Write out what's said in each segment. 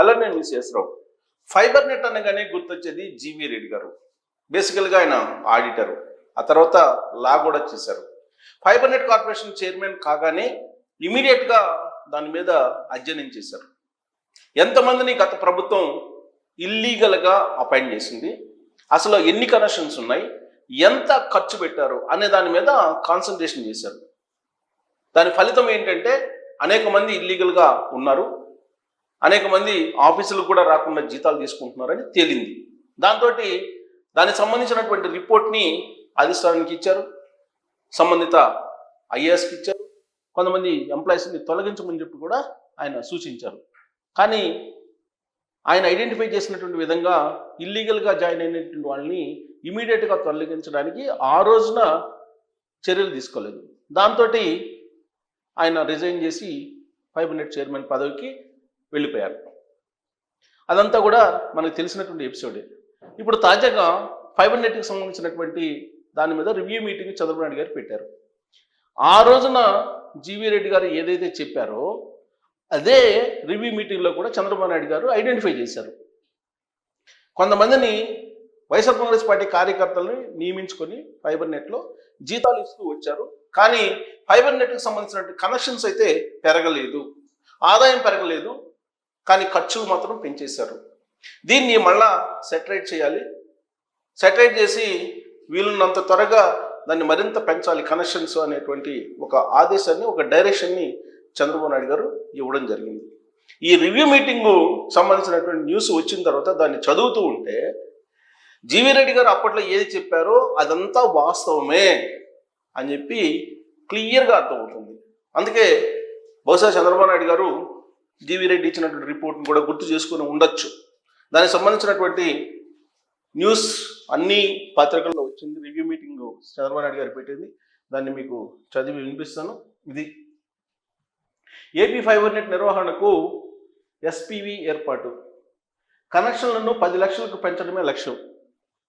Hello నేను miss రావు fibre net అనగానే గుర్తొచ్చేది జీవీ రెడ్డి గారు. బేసికల్గా ఆయన ఆడిటర్ ఆ తర్వాత లా కూడా చేశారు. ఫైబర్ నెట్ కార్పొరేషన్ చైర్మన్ కాగానే ఇమీడియట్గా దాని మీద అధ్యయనం చేశారు. ఎంతమందిని గత ప్రభుత్వం ఇల్లీగల్గా అపాయింట్ చేసింది? అసలు ఎన్ని కనెక్షన్స్ ఉన్నాయి? ఎంత ఖర్చు పెట్టారు? అనే దాని మీద కాన్సన్ట్రేషన్ చేశారు. దాని ఫలితం ఏంటంటే అనేక మంది ఇల్లీగల్గా ఉన్నారు. అనేక మంది ఆఫీసులకు కూడా రాకుండా జీతాలు తీసుకుంటున్నారని తేలింది. దాంతో దానికి సంబంధించినటువంటి రిపోర్ట్ని అధిష్టానానికి ఇచ్చారు. సంబంధిత ఐఏఎస్కి ఇచ్చారు. కొంతమంది ఎంప్లాయీస్ని తొలగించమని చెప్పి కూడా ఆయన సూచించారు. కానీ ఆయన ఐడెంటిఫై చేసినటువంటి విధంగా ఇల్లీగల్గా జాయిన్ అయినటువంటి వాళ్ళని ఇమీడియట్గా తొలగించడానికి ఆ రోజున చర్యలు తీసుకోలేదు. దాంతో ఆయన రిజైన్ చేసి ఫైవ్ హండ్రెడ్ చైర్మన్ పదవికి వెళ్ళిపోయారు. అదంతా కూడా మనకు తెలిసినటువంటి ఎపిసోడే ఇప్పుడు తాజాగా ఫైబర్ నెట్కి సంబంధించినటువంటి దాని మీద రివ్యూ మీటింగ్ చంద్రబాబు నాయుడు గారు పెట్టారు. ఆ రోజున జీవీ రెడ్డి గారు ఏదైతే చెప్పారో అదే రివ్యూ మీటింగ్లో కూడా చంద్రబాబు నాయుడు గారు ఐడెంటిఫై చేశారు. కొంతమందిని వైఎస్ఆర్ కాంగ్రెస్ పార్టీ కార్యకర్తలను నియమించుకొని ఫైబర్ నెట్లో జీతాలు ఇస్తూ వచ్చారు. కానీ ఫైబర్ నెట్కి సంబంధించినటువంటి కనెక్షన్స్ అయితే పెరగలేదు. ఆదాయం పెరగలేదు. కానీ ఖర్చులు మాత్రం పెంచేశారు. దీన్ని మళ్ళా సెటరేట్ చేయాలి. సెటరేట్ చేసి వీలున్నంత త్వరగా దాన్ని మరింత పెంచాలి. కనెక్షన్స్ అనేటువంటి ఒక ఆదేశాన్ని ఒక డైరెక్షన్ని చంద్రబాబు నాయుడు గారు ఇవ్వడం జరిగింది. ఈ రివ్యూ మీటింగు సంబంధించినటువంటి న్యూస్ వచ్చిన తర్వాత దాన్ని చదువుతూ ఉంటే జీవీ రెడ్డి గారు అప్పట్లో ఏది చెప్పారో అదంతా వాస్తవమే అని చెప్పి క్లియర్గా అర్థమవుతుంది. అందుకే బహుశా చంద్రబాబు నాయుడు గారు జీవీ రెడ్డి ఇచ్చినటువంటి రిపోర్ట్ని కూడా గుర్తు చేసుకుని ఉండొచ్చు. దానికి సంబంధించినటువంటి న్యూస్ అన్ని పత్రికల్లో వచ్చింది. రివ్యూ మీటింగ్ చంద్రబాబు నాయుడు గారు పెట్టింది. దాన్ని మీకు చదివి వినిపిస్తాను. ఇది ఏపీ ఫైబర్ నెట్ నిర్వహణకు ఎస్పీవి ఏర్పాటు. కనెక్షన్లను పది లక్షలకు పెంచడమే లక్ష్యం.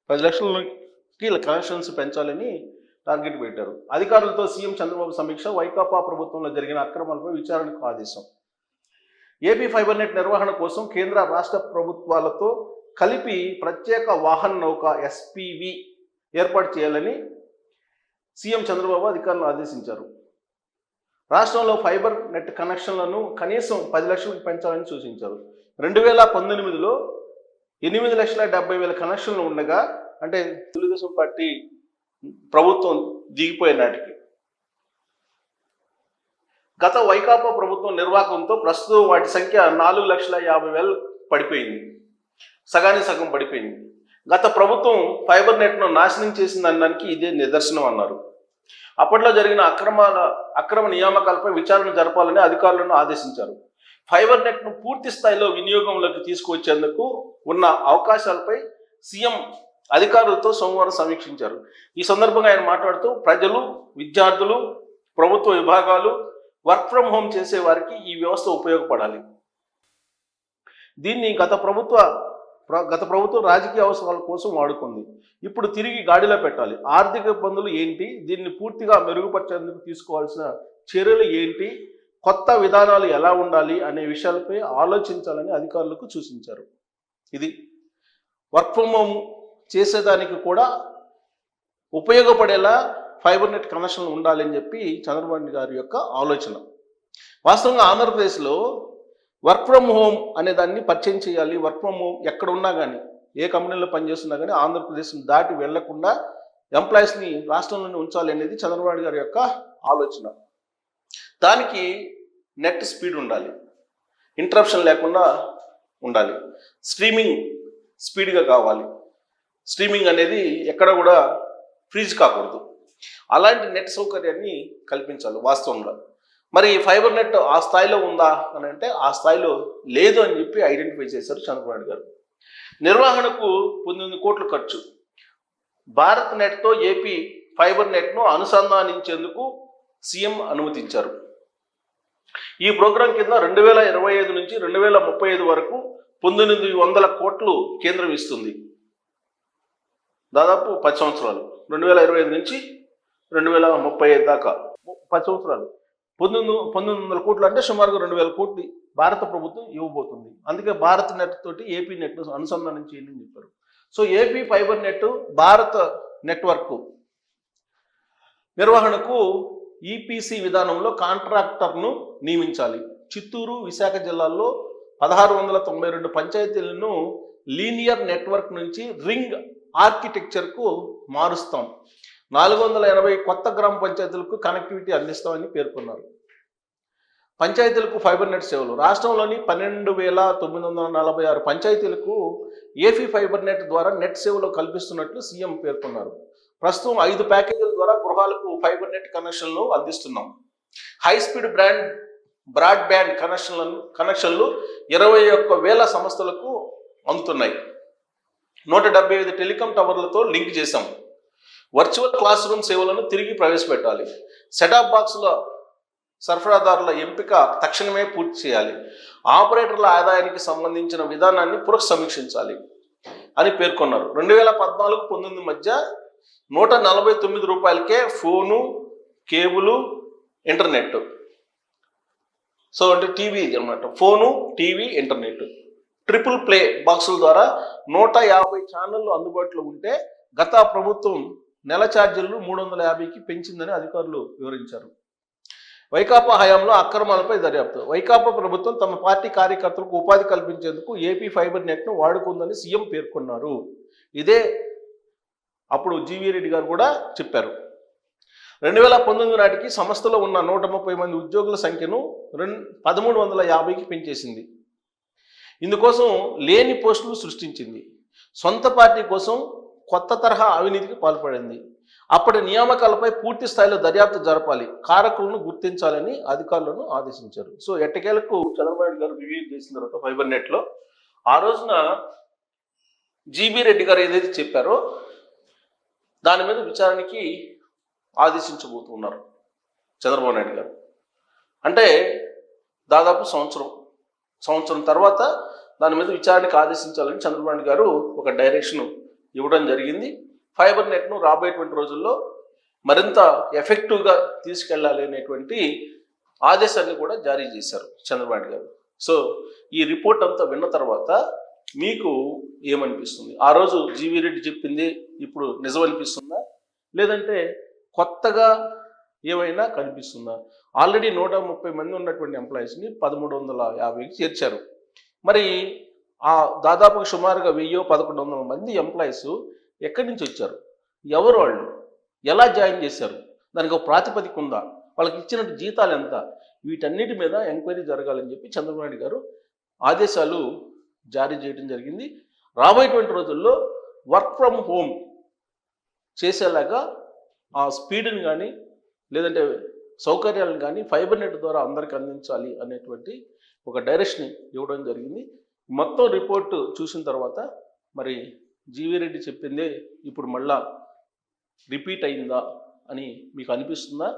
పది లక్షలకి కనెక్షన్స్ పెంచాలని టార్గెట్ పెట్టారు. అధికారులతో సీఎం చంద్రబాబు సమీక్ష. వైకాపా ప్రభుత్వంలో జరిగిన అక్రమాలపై విచారణకు ఆదేశం. ఏపీ ఫైబర్ నెట్ నిర్వహణ కోసం కేంద్ర రాష్ట్ర ప్రభుత్వాలతో కలిపి ప్రత్యేక వాహన నౌక ఎస్పీవి ఏర్పాటు చేయాలని సీఎం చంద్రబాబు అధికారులను ఆదేశించారు. రాష్ట్రంలో ఫైబర్ నెట్ కనెక్షన్లను కనీసం పది లక్షలకు పెంచాలని సూచించారు. రెండు వేల పంతొమ్మిదిలో ఎనిమిది లక్షల డెబ్బై వేల కనెక్షన్లు ఉండగా అంటే తెలుగుదేశం పార్టీ ప్రభుత్వం దిగిపోయే నాటికి గత వైకాపా ప్రభుత్వం నిర్వాహకంతో ప్రస్తుతం వాటి సంఖ్య నాలుగు లక్షల యాభై వేలు పడిపోయింది. సగానికి సగం పడిపోయింది. గత ప్రభుత్వం ఫైబర్ నెట్ను నాశనం చేసింది అనడానికి ఇదే నిదర్శనం అన్నారు. అప్పట్లో జరిగిన అక్రమాల అక్రమ నియామకాలపై విచారణ జరపాలని అధికారులను ఆదేశించారు. ఫైబర్ నెట్ను పూర్తి స్థాయిలో వినియోగంలోకి తీసుకువచ్చేందుకు ఉన్న అవకాశాలపై సీఎం అధికారులతో సోమవారం సమీక్షించారు. ఈ సందర్భంగా ఆయన మాట్లాడుతూ ప్రజలు విద్యార్థులు ప్రభుత్వ విభాగాలు వర్క్ ఫ్రమ్ హోమ్ చేసే వారికి ఈ వ్యవస్థ ఉపయోగపడాలి. దీన్ని గత ప్రభుత్వ గత ప్రభుత్వం రాజకీయ అవసరాల కోసం వాడుకుంది. ఇప్పుడు తిరిగి గాడిలో పెట్టాలి. ఆర్థిక ఇబ్బందులు ఏంటి? దీన్ని పూర్తిగా మెరుగుపరిచేందుకు తీసుకోవాల్సిన చర్యలు ఏంటి? కొత్త విధానాలు ఎలా ఉండాలి అనే విషయాలపై ఆలోచించాలని అధికారులకు సూచించారు. ఇది వర్క్ ఫ్రమ్ హోమ్ చేసేదానికి కూడా ఉపయోగపడేలా ఫైబర్ నెట్ కనెక్షన్లు ఉండాలి అని చెప్పి చంద్రబాబు గారి యొక్క ఆలోచన. వాస్తవంగా ఆంధ్రప్రదేశ్లో వర్క్ ఫ్రమ్ హోమ్ అనే దాన్ని పరిచయం చేయాలి. వర్క్ ఫ్రమ్ హోమ్ ఎక్కడ ఉన్నా కానీ ఏ కంపెనీలో పనిచేస్తున్నా కానీ ఆంధ్రప్రదేశ్ని దాటి వెళ్ళకుండా ఎంప్లాయీస్ని రాష్ట్రంలోనే ఉంచాలి అనేది చంద్రబాబు గారి యొక్క ఆలోచన. దానికి నెట్ స్పీడ్ ఉండాలి. ఇంటరప్షన్ లేకుండా ఉండాలి. స్ట్రీమింగ్ స్పీడ్గా కావాలి. స్ట్రీమింగ్ అనేది ఎక్కడ కూడా ఫ్రీజ్ కాకూడదు. అలాంటి నెట్ సౌకర్యాన్ని కల్పించాలి వాస్తవంగా. మరి ఫైబర్ నెట్ ఆ స్థాయిలో ఉందా అని అంటే ఆ స్థాయిలో లేదు అని చెప్పి ఐడెంటిఫై చేశారు చంద్రబాబు గారు. నిర్వహణకు పంతొమ్మిది కోట్లు ఖర్చు. భారత్ నెట్తో ఏపీ ఫైబర్ నెట్ను అనుసంధానించేందుకు సీఎం అనుమతించారు. ఈ ప్రోగ్రాం కింద రెండు వేల ఇరవై ఐదు నుంచి రెండు వేల ముప్పై ఐదు వరకు పంతొమ్మిది వందల కోట్లు కేంద్రం ఇస్తుంది. దాదాపు పది సంవత్సరాలు. రెండు వేల ఇరవై ఐదు నుంచి రెండు వేల ముప్పై ఐదు దాకా. పది సంవత్సరాలు. పంతొమ్మిది పంతొమ్మిది వందల కోట్లు అంటే సుమారుగా రెండు వేల కోట్లు భారత ప్రభుత్వం ఇవ్వబోతుంది. అందుకే భారత్ నెట్ తోటి ఏపీ నెట్ అనుసంధానం చేయండి అని చెప్పారు. సో ఏపీ ఫైబర్ నెట్ భారత నెట్వర్క్ నిర్వహణకు ఈపీసీ విధానంలో కాంట్రాక్టర్ను నియమించాలి. చిత్తూరు విశాఖ జిల్లాల్లో పదహారు వందల తొంభై రెండు పంచాయతీలను లీనియర్ నెట్వర్క్ నుంచి రింగ్ ఆర్కిటెక్చర్కు మారుస్తాం. నాలుగు వందల ఎనభై కొత్త గ్రామ పంచాయతీలకు కనెక్టివిటీ అందిస్తామని పేర్కొన్నారు. పంచాయతీలకు ఫైబర్ నెట్ సేవలు. రాష్ట్రంలోని పన్నెండు వేల తొమ్మిది వందల నలభై ఆరు పంచాయతీలకు ఏఫీ ఫైబర్ నెట్ ద్వారా నెట్ సేవలు కల్పిస్తున్నట్లు సీఎం పేర్కొన్నారు. ప్రస్తుతం ఐదు ప్యాకేజీల ద్వారా గృహాలకు ఫైబర్ నెట్ కనెక్షన్లు అందిస్తున్నాం. హై స్పీడ్ బ్రాండ్ బ్రాడ్బ్యాండ్ కనెక్షన్లను కనెక్షన్లు ఇరవై ఒక్క వేల సంస్థలకు అందుతున్నాయి. నూట డెబ్బై ఐదు టెలికాం టవర్లతో లింక్ చేశాం. వర్చువల్ క్లాస్ రూమ్ సేవలను తిరిగి ప్రవేశపెట్టాలి. సెటాప్ బాక్సుల సరఫరాదారుల ఎంపిక తక్షణమే పూర్తి చేయాలి. ఆపరేటర్ల ఆదాయానికి సంబంధించిన విధానాన్ని పునఃసమీక్షించాలి అని పేర్కొన్నారు. రెండు వేల పద్నాలుగు పంతొమ్మిది మధ్య నూట నలభై తొమ్మిది రూపాయలకే ఫోను కేబులు ఇంటర్నెట్. సో అంటే టీవీ అనమాట phone TV internet. Triple play బాక్సుల ద్వారా నూట యాభై ఛానళ్ళు అందుబాటులో ఉంటే గత ప్రభుత్వం నెల ఛార్జీలు మూడు వందల యాభైకి పెంచిందని అధికారులు వివరించారు. వైకాపా హయాంలో అక్రమాలపై దర్యాప్తు. వైకాపా ప్రభుత్వం తమ పార్టీ కార్యకర్తలకు ఉపాధి కల్పించేందుకు ఏపీ ఫైబర్ నెట్ను వాడుకుందని సీఎం పేర్కొన్నారు. ఇదే అప్పుడు జీవీ రెడ్డి గారు కూడా చెప్పారు. రెండు వేల పంతొమ్మిది నాటికి సంస్థలో ఉన్న నూట ముప్పై మంది ఉద్యోగుల సంఖ్యను రెండు పదమూడు వందల యాభైకి పెంచేసింది. ఇందుకోసం లేని పోస్టులు సృష్టించింది. సొంత పార్టీ కోసం కొత్త తరహా అవినీతికి పాల్పడింది. అప్పటి నియామకాలపై పూర్తి స్థాయిలో దర్యాప్తు జరపాలి. కారకులను గుర్తించాలని అధికారులను ఆదేశించారు. సో ఎట్టకేలకు చంద్రబాబు నాయుడు గారు రివ్యూ చేసిన తర్వాత ఫైబర్ నెట్లో ఆ రోజున జీబీ రెడ్డి గారు ఏదైతే చెప్పారో దాని మీద విచారణకి ఆదేశించబోతున్నారు చంద్రబాబు నాయుడు గారు. అంటే దాదాపు సంవత్సరం సంవత్సరం తర్వాత దాని మీద విచారణకు ఆదేశించాలని చంద్రబాబు గారు ఒక డైరెక్షన్ ఇవ్వడం జరిగింది. ఫైబర్ నెట్ను రాబోయేటువంటి రోజుల్లో మరింత ఎఫెక్టివ్గా తీసుకెళ్ళాలి అనేటువంటి ఆదేశాన్ని కూడా జారీ చేశారు చంద్రబాబు గారు. సో ఈ రిపోర్ట్ అంతా విన్న తర్వాత మీకు ఏమనిపిస్తుంది? ఆ రోజు జీవీ రెడ్డి చెప్పింది ఇప్పుడు నిజం అనిపిస్తుందా లేదంటే కొత్తగా ఏమైనా కనిపిస్తుందా? ఆల్రెడీ నూట ముప్పై మంది ఉన్నటువంటి ఎంప్లాయీస్ని పదమూడు వందల యాభైకి చేర్చారు. మరి ఆ దాదాపుగా సుమారుగా వెయ్యో పదకొండు వందల మంది ఎంప్లాయీస్ ఎక్కడి నుంచి వచ్చారు? ఎవరు వాళ్ళు? ఎలా జాయిన్ చేశారు? దానికి ఒక ప్రాతిపదిక ఉందా? వాళ్ళకి ఇచ్చిన జీతాలు ఎంత? వీటన్నిటి మీద ఎంక్వైరీ జరగాలని చెప్పి చంద్రబాబు నాయుడు గారు ఆదేశాలు జారీ చేయడం జరిగింది. రాబోయేటువంటి రోజుల్లో వర్క్ ఫ్రమ్ హోమ్ చేసేలాగా ఆ స్పీడ్ని కానీ లేదంటే సౌకర్యాలను కానీ ఫైబర్ నెట్ ద్వారా అందరికి అందించాలి అనేటువంటి ఒక డైరెక్షన్ ఇవ్వడం జరిగింది. మొత్తం రిపోర్ట్ చూసిన తర్వాత మరి జీవీ రెడ్డి చెప్పిందే ఇప్పుడు మళ్ళా రిపీట్ అయిందా అని మీకు అనిపిస్తుందా?